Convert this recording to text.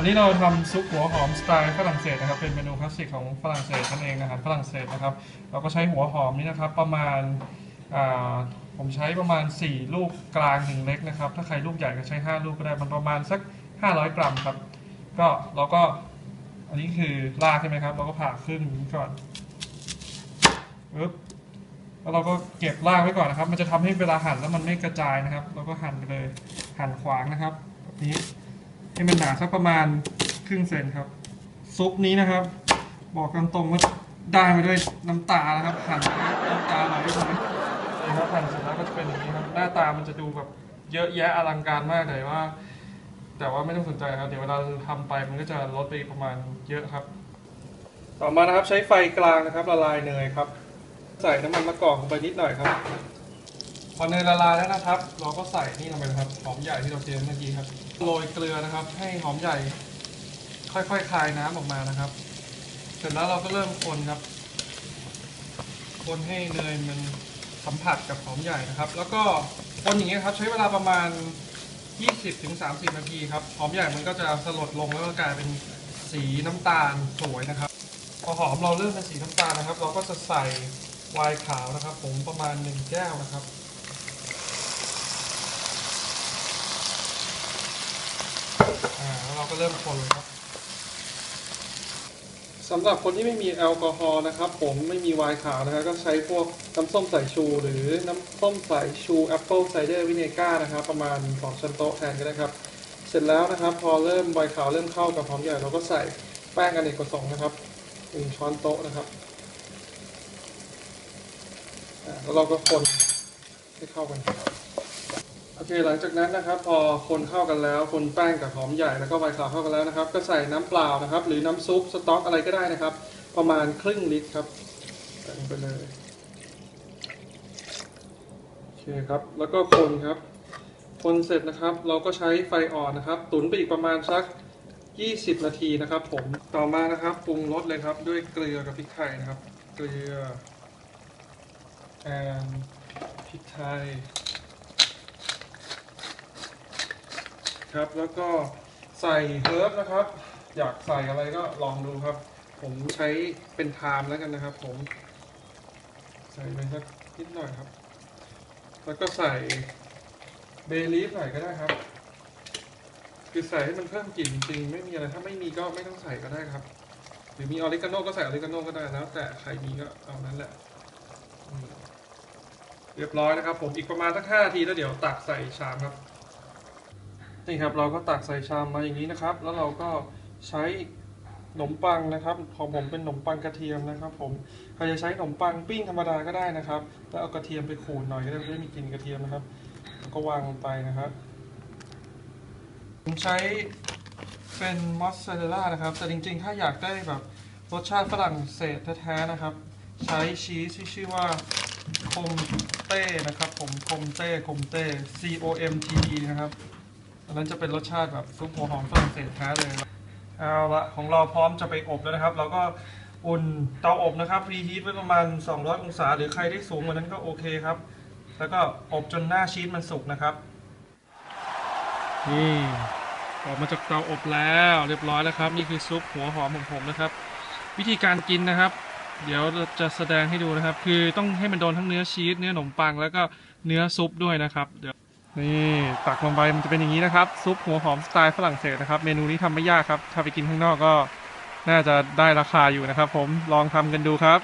วันนี้เราทำซุปหัวหอมสไตล์ฝรั่งเศสนะครับ เป็นเมนูคลาสสิกของฝรั่งเศสนั่นเองอาหารฝรั่งเศสนะครับ เราก็ใช้หัวหอมนี่นะครับ ประมาณผมใช้ประมาณ 4 ลูกกลางถึงเล็กนะครับ ถ้าใครลูกใหญ่ก็ใช้ 5 ลูกก็ได้ มันประมาณสัก 500 กรัมครับ ก็เราก็อันนี้คือรากใช่ไหมครับ เราก็ผ่าครึ่งนี้ก่อนปึ๊บแล้วเราก็เก็บรากไว้ก่อนนะครับ มันจะทำให้เวลาหั่นแล้วมันไม่กระจายนะครับ เราก็หั่นไปเลย หั่นขวางนะครับแบบนี้ ให้มันหนาสักประมาณครึ่งเซนครับ ซุปนี้นะครับ บอกกันตรงว่าได้มาด้วยน้ำตานะครับหั่นน้ำตาไหลไปเลยนะครับหั่นเสร็จแล้วก็จะเป็นอย่างนี้ครับ หน้าตามันจะดูแบบเยอะแยะอลังการมากเลยว่า แต่ว่าไม่ต้องสนใจครับ เดี๋ยวเวลาเราทำไปมันก็จะลดไปประมาณเยอะครับ ต่อมานะครับใช้ไฟกลางนะครับละลายเนยครับ ใส่น้ำมันมะกอกลงไปนิดหน่อยครับ พอเนยละลายแล้วนะครับ เราก็ใส่นี่ลงไปนะครับหอมใหญ่ที่เราเตรียมเมื่อกี้ครับโรยเกลือนะครับ ให้หอมใหญ่ ค่อยๆคลายน้ำออกมานะครับ เสร็จแล้วเราก็เริ่มคนครับ คนให้เนยมันสัมผัสกับหอมใหญ่นะครับ แล้วก็คนอย่างเงี้ยครับ ใช้เวลาประมาณ 20-30 นาทีครับหอมใหญ่มันก็จะสลดลงแล้วก็กลายเป็นสีน้ำตาลสวยนะครับ พอหอมเราเริ่มเป็นสีน้ำตาลนะครับ เราก็จะใส่ไวน์ขาวนะครับ ผมประมาณหนึ่งแก้วนะครับ อ่าแล้วเราก็เริ่มคนเลยครับสำหรับคนที่ไม่มีแอลกอฮอล์นะครับ ผมไม่มีไวน์ขาวนะครับก็ใช้พวกน้ำส้มสายชู หรือน้ำส้มสายชูแอปเปิลไซเดอร์วิเนก้านะครับ ประมาณ2ช้อนโต๊ะแทนก็ได้ครับ เสร็จแล้วนะครับ พอเริ่มไวน์ขาวเริ่มเข้ากับหอมใหญ่เราก็ใส่แป้งอเนกประสงค์นะครับหนึ่งช้อนโต๊ะนะครับแล้วเราก็คนให้เข้ากัน เคหลังจากนั้นนะครับ พอคนเข้ากันแล้ว คนแป้งกับหอมใหญ่แล้วก็ไวน์ขาวเข้ากันแล้วนะครับ ก็ใส่น้ำเปล่านะครับ หรือน้ำซุปสต๊อกอะไรก็ได้นะครับ ประมาณครึ่งลิตรครับใส่ลงไปเลยโอเคครับ แล้วก็คนครับ คนเสร็จนะครับ เราก็ใช้ไฟอ่อนนะครับ ตุ๋นไปอีกประมาณสัก 20 นาทีนะครับ ผมต่อมานะครับปรุงรสเลยครับ ด้วยเกลือกับพริกไทยนะครับ เกลือแอนพริกไทย ครับ แล้วก็ใส่เฮิร์บนะครับ อยากใส่อะไรก็ลองดูครับ ผมใช้เป็นไทม์แล้วกันนะครับ ผม ใส่ไปสักนิดหน่อยครับ แล้วก็ใส่เบลีฟใส่อยก็ได้ครับคือใส่ให้มันเพิ่มกลิ่นจริงไม่มีอะไรถ้าไม่มีก็ไม่ต้องใส่ก็ได้ครับ หรือมีออริกาโนก็ใส่ออริกาโนก็ได้แล้ว แต่ใครมีก็เอานั้นแหละเรียบร้อยนะครับ ผมอีกประมาณสักห้านาทีแล้วเดี๋ยวตักใส่ชามครับ นี่ครับเราก็ตักใส่ชามมาอย่างนี้นะครับ แล้วเราก็ใช้ขนมปังนะครับของผมเป็นขนมปังกระเทียมนะครับผมใครจะใช้ขนมปังปิ้งธรรมดาก็ได้นะครับแล้วเอากระเทียมไปขูดหน่อยก็ได้ไม่มีกลิ่นกระเทียมนะครับแล้วก็วางลงไปนะครับผมใช้เป็นมอสซาเรลล่านะครับ แต่จริงๆ ถ้าอยากได้แบบรสชาติฝรั่งเศสแท้ๆนะครับ ใช้ชีสที่ชื่อว่าคมเต้นะครับ ผมคมเต้คมเต้ C O M T E นะครับ อันนั้นจะเป็นรสชาติแบบซุปหัวหอมฝรั่งเศสแท้เลย เอาละของเราพร้อมจะไปอบแล้วนะครับ เราก็อุ่นเตาอบนะครับรีฮีทไว้ประมาณ 200 องศา หรือใครได้สูงกว่านั้นก็โอเคครับ แล้วก็อบจนหน้าชีสมันสุกนะครับ นี่ออกมาจากเตาอบแล้วเรียบร้อยแล้วครับ นี่คือซุปหัวหอมของผมนะครับ วิธีการกินนะครับ เดี๋ยวจะแสดงให้ดูนะครับ คือต้องให้มันโดนทั้งเนื้อชีสเนื้อขนมปังแล้วก็เนื้อซุปด้วยนะครับเดี๋ยว นี่ตักลงไปมันจะเป็นอย่างนี้นะครับ ซุปหัวหอมสไตล์ฝรั่งเศสนะครับ เมนูนี้ทำไม่ยากครับ ถ้าไปกินข้างนอกก็ น่าจะได้ราคาอยู่นะครับ ผมลองทำกันดูครับ